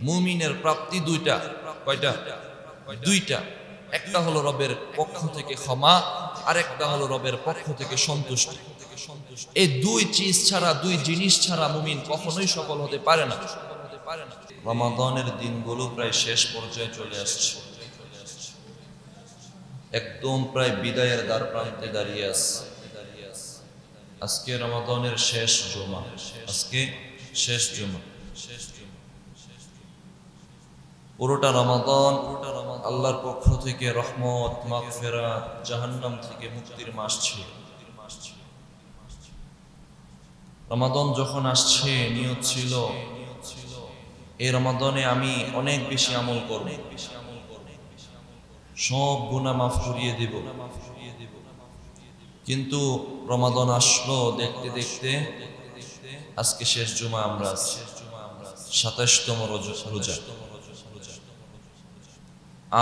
মুমিনের প্রাপ্তি দুইটা, কয়টা? দুইটা। একটা হলো রবের পক্ষ থেকে ক্ষমা আর একটা হলো রবের পক্ষ থেকে সন্তুষ্টি। এই দুই চিজ ছাড়া, দুই জিনিস ছাড়া মুমিন কখনোই সফল হতে পারে না। রমাদানের দিনগুলো প্রায় শেষ পর্যায়ে চলে আসছে। একদম প্রায় বিদায়ের দ্বার প্রান্তে দাঁড়িয়ে আছে। আজকে রমাদানের শেষ জমা। আজকে শেষ জমা। পুরোটা রমাদান আল্লাহর পক্ষ থেকে রহমত, মাগফিরাত জাহান্নাম থেকে মুক্তির মাস ছিল। রমাদান যখন আসছে, নিয়ত ছিল, এই রমাদানে আমি অনেক বেশি আমল করব। সব গুনাহ মাফ করিয়ে দেব। কিন্তু রমাদন আসলো দেখতে দেখতে আজকে শেষ জুমা আমরা সাতাশতম রোজা।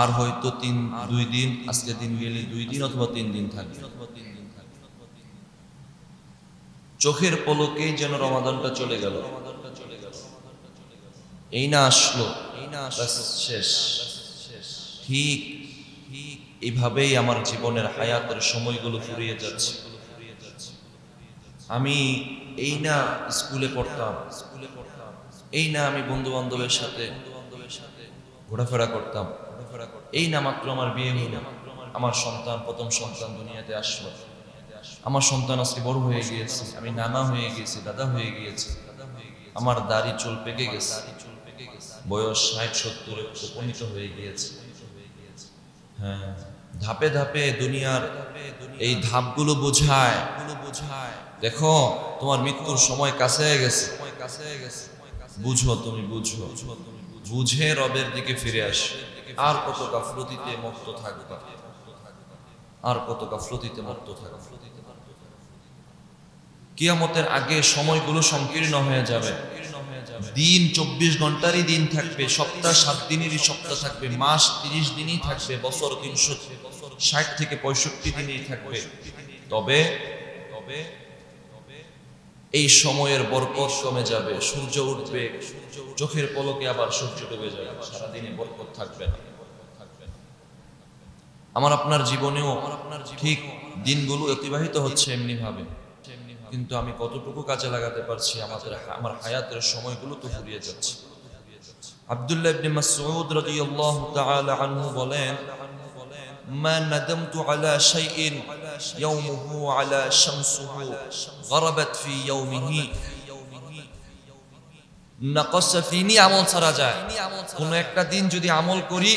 আর হয়তো তিন, দুই দিন, আজকে দিন গেলে দুই দিন অথবা তিন দিন থাকবে। চোখের পলকেই যেন রমাদানটা চলে গেল। এই না আসলো, ব্যাস শেষ। ঠিক ঠিক এইভাবেই আমার জীবনের হায়াতের সময়গুলো ফুরিয়ে যাচ্ছে। আমি এই না স্কুলে পড়তাম স্কুলে পড়তাম এই না আমি বন্ধু বান্ধবের সাথে ঘোরাফেরা করতাম। এই না মাত্র আমার বিয়ে হইল আমার সন্তান, প্রথম সন্তান দুনিয়াতে আসলো। আমার সন্তান আজকে বড় হয়ে গিয়েছে। আমি নানা হয়ে গিয়েছি, দাদা হয়ে গিয়েছি। আমার দাড়ি, চুল পেকে গেছে। বয়স ষাট, সত্তরে উপনীত হয়ে গিয়েছে। হ্যাঁ ধাপে ধাপে দুনিয়ার এই ধাপগুলো বোঝায়। দেখো, তোমার মৃত্যুর সময় কাছে গেছে। বুঝো তুমি, বুঝো। বুঝে রবের দিকে ফিরে আস। আর কত গাফলতিতে মুক্ত থাকবা। আর কত গাফলতিতে মুক্ত থাকবা। কিয়ামতের আগে সময়গুলো সংকীর্ণ হয়ে যাবে। দিন চব্বিশ ঘন্টারই দিন থাকবে, সপ্তাহ সাত দিনেরই সপ্তাহ থাকবে, মাস তিরিশ দিনই থাকবে, বছর তিনশো ষাট থেকে পঁয়ষট্টি দিনই থাকবে। তবে তবে এই সময়ের বরকত কমে যাবে, সূর্য উঠবে, চোখের পলকে আবার সূর্য ডুবে যাবে, সারাদিনে বরকত থাকবে না। আমার আপনার জীবনেও ঠিক দিনগুলো অতিবাহিত হচ্ছে এমনি ভাবে কিন্তু আমি কতটুকু কাজে লাগাতে পারছি আমাদের আমার হায়াতের সময়গুলো তো ফুরিয়ে যাচ্ছে। আব্দুল্লাহ ইবনে মাসউদ রাদিয়াল্লাহু তাআলা আনহু বলেন, মা নাদামতু আলা يومه على شمسه غربت في يومه নাকস ফিনি আমল ছাড়া যায় কোন একটা দিন যদি আমল করি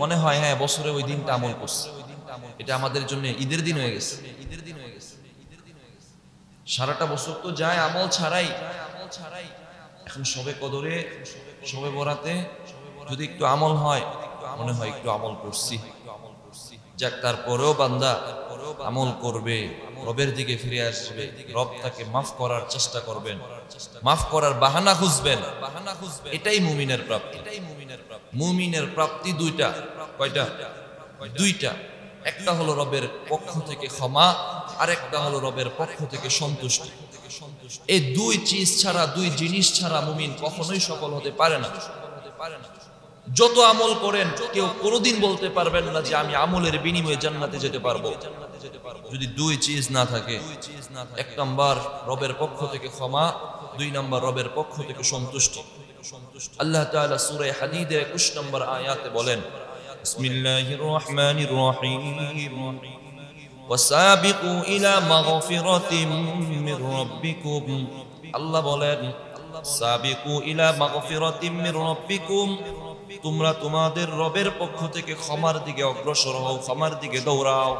মনে হয় হ্যাঁ বছরে ওই দিনটা আমল করছে এটা আমাদের জন্য ঈদের দিন হয়ে গেছে ঈদের দিন হয়ে গেছে সারাটা বছর তো যায় আমল ছাড়াই আমল ছাড়াই এখন সবে কদরে সবে বরাতে যদি একটু আমল হয় মনে হয় একটু আমল করছি যাক তারপরেও বান্দা আমল করবে, রবের দিকে ফিরে আসবে, রব তাকে মাফ করার চেষ্টা করবেন। মাফ করার বাহানা খুঁজবেন। বাহানা খুঁজবেন এটাই মুমিনের প্রাপ্তি। এটাই মুমিনের প্রাপ্তি মুমিনের প্রাপ্তি দুইটা। কয়টা? দুইটা। একটা হলো রবের পক্ষ থেকে ক্ষমা আর একটা হলো রবের পক্ষ থেকে সন্তুষ্টি। এই দুই চিজ ছাড়া, দুই জিনিস ছাড়া মুমিন কখনোই সফল হতে পারে না। যত আমল করেন কেউ কোনোদিন বলতে পারবেন না যে আমি আমলের বিনিময়ে জান্নাতে যেতে পারবো যদি দুই চিজ না থাকে এক নাম্বার রবের পক্ষ থেকে ক্ষমা দুই নাম্বার রবের পক্ষ থেকে সন্তুষ্টি আল্লাহ তাআলা সূরা হাদীদের 21 নম্বর আয়াতে বলেন বিসমিল্লাহির রহমানির রহিম وسابقوا إلى مغفرة من ربكم আল্লাহ বলেন সাবিকু ইলা মাগফিরাতিম মির রাব্বিকুম তোমরা তোমাদের রবের পক্ষ থেকে ক্ষমার দিকে অগ্রসর হও, ক্ষমার দিকে দৌড়াও।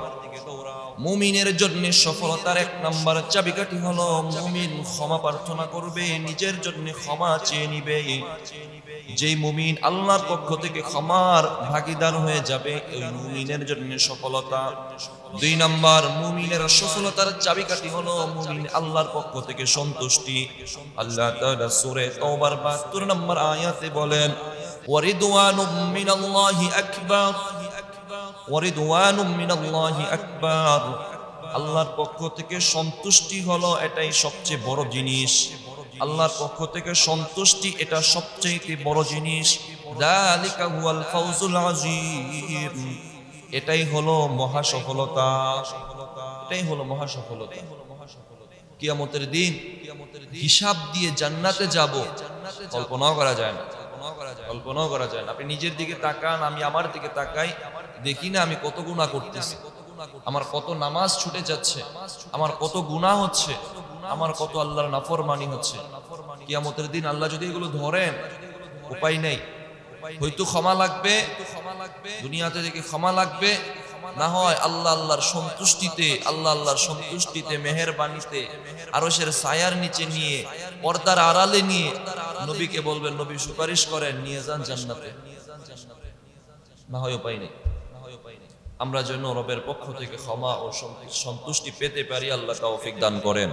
মুমিনের জন্য সফলতার এক নাম্বার চাবিকাঠি হলো, মুমিন ক্ষমা প্রার্থনা করবে, নিজের জন্য ক্ষমা চেয়ে নিবে। যেই মুমিন আল্লাহর পক্ষ থেকে ক্ষমার ভাগিদার হয়ে যাবে, ওই মুমিনের জন্য সফলতা। দুই নাম্বার, মুমিনের সফলতার চাবিকাঠি হলো, মুমিন আল্লাহর পক্ষ থেকে সন্তুষ্টি। আল্লাহ সূরা তওবার 72 নম্বর আয়াতে বলেন ওয়ারিদওয়ানুম মিনাল্লাহি আকবার ওয়ারিদওয়ানুম মিনাল্লাহি আকবার আল্লাহর পক্ষ থেকে সন্তুষ্টি হলো এটাই সবচেয়ে বড় জিনিস। আল্লাহর পক্ষ থেকে সন্তুষ্টি এটা সবচেয়ে বড় জিনিস। এটাই হলো মহা সফলতা এটাই হলো মহা সফলতা কিয়ামতের দিন হিসাব দিয়ে জান্নাতে যাব। কল্পনাও করা যায় না। কল্পনাও করা যায় না। আপনি নিজের দিকে তাকান, আমি আমার দিকে তাকাই, দেখি না আমি কত গুণা করতেছি। আমার কত নামাজ ছুটে যাচ্ছে, আমার কত গুনাহ হচ্ছে, আমার কত আল্লাহর নাফরমানি হচ্ছে। কিয়ামতের দিন আল্লাহ যদি এগুলো ধরেন, উপায় নেই। হয়তো ক্ষমা লাগবে, দুনিয়াতে থেকে ক্ষমা লাগবে। না হয় আল্লাহ আল্লাহর সন্তুষ্টিতে, আল্লাহ আল্লাহর সন্তুষ্টিতে, মেহেরবানিতে, আরশের ছায়ার নিচে নিয়ে, পর্দার আড়ালে নিয়ে নবীকে বলবেন, নবী, সুপারিশ করেন, নিয়ে যান জান্নাতে। না হয় উপায় নেই। আমরা যেন রবের পক্ষ থেকে ক্ষমা ও সন্তুষ্টি পেতে পারি, আল্লাহ তৌফিক দান করেন।